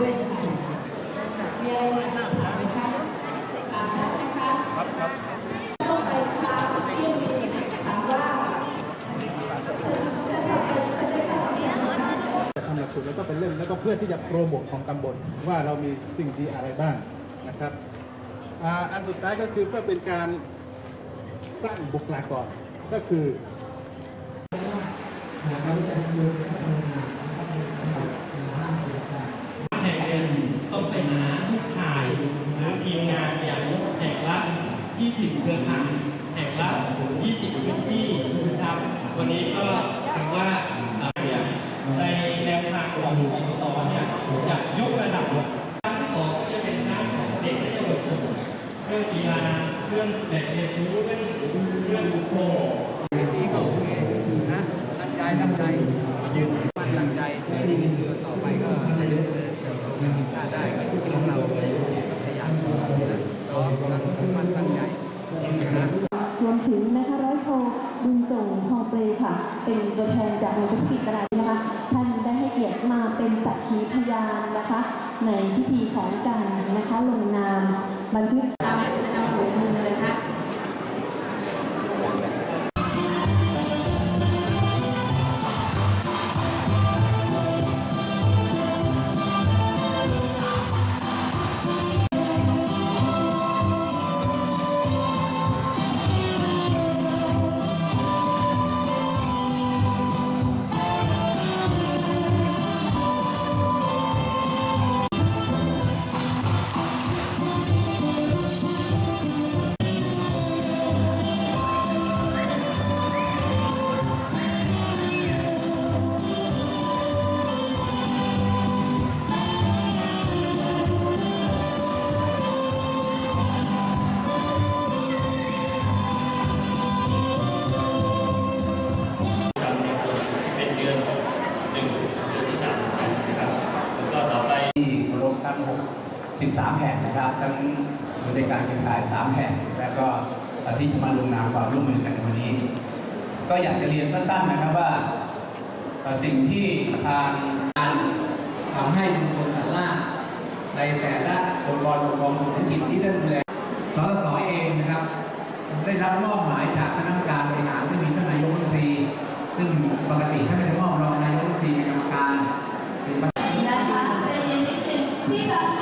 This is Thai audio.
ด้วยค่ะมีอะไรไหมคะครับครับต้องไปคลาสที่มีถามว่าจะทำหลักสูตรแล้วก็เป็นเล่มแล้วก็เพื่อที่จะโปรโมทของตำบลว่าเรามีสิ่งดีอะไรบ้างนะครับออันสุดท้ายก็คือเพื่อเป็นการสร้างบุคลากรก็คือ แห่งเดือน ต้องไปหาลูกถ่ายหรือทีมงานอย่างแห่งละ20เครือข่ายแห่งละ20พื้นที่นะครับ วันนี้ก็ถือว่าในแนวทางของสองสเนี่ยจะยกระดับด้านที่สองก็จะเป็นด้านของเด็กและเยาวชนเรื่องกีฬาเรื่องแหล่งเรียนรู้เรื่องเรื่องบุคคล นี้ก็โอเคนะตั้งใจตั้งใจยืนมันตั้งใจที่นี่คือต่อไปก็ถ้าได้ก็ของเราขยันนะซ้อมตั้งมันตั้งใจนะ รวมถึงนะคะร้อยโทบุญส่งทองเปรค่ะ เป็น ตัวแทนจากหน่วยเฉพาะกิจตลาดนะคะ ท่านได้ให้เกียรติมาเป็นสักขีพยานนะคะ ในพิธีของการนะคะลงนามบันทึก 13 แห่งนะครับ ทั้งศูนย์ในการแข่งขัน3แห่งและก็ที่จะมาลงนามความร่วมมือกันวันนี้ ก็อยากจะเรียนสั้นๆนะครับว่า สิ่งที่ทางการทำให้ชุมชนฐานล่าในแต่ละบทบาทรปกครองท้องถิ่นที่ได้ดูแลสสเองนะครับได้รับมอบหมายจากคณะกรรมการบริหารที่มีท่านนายกรัฐมนตรี ซึ่งปกติท่านก็จะมอบรองนายกรัฐมนตรีกรรมการเป็นประธานนะคะใจเย็นนิดนึงพี่กำ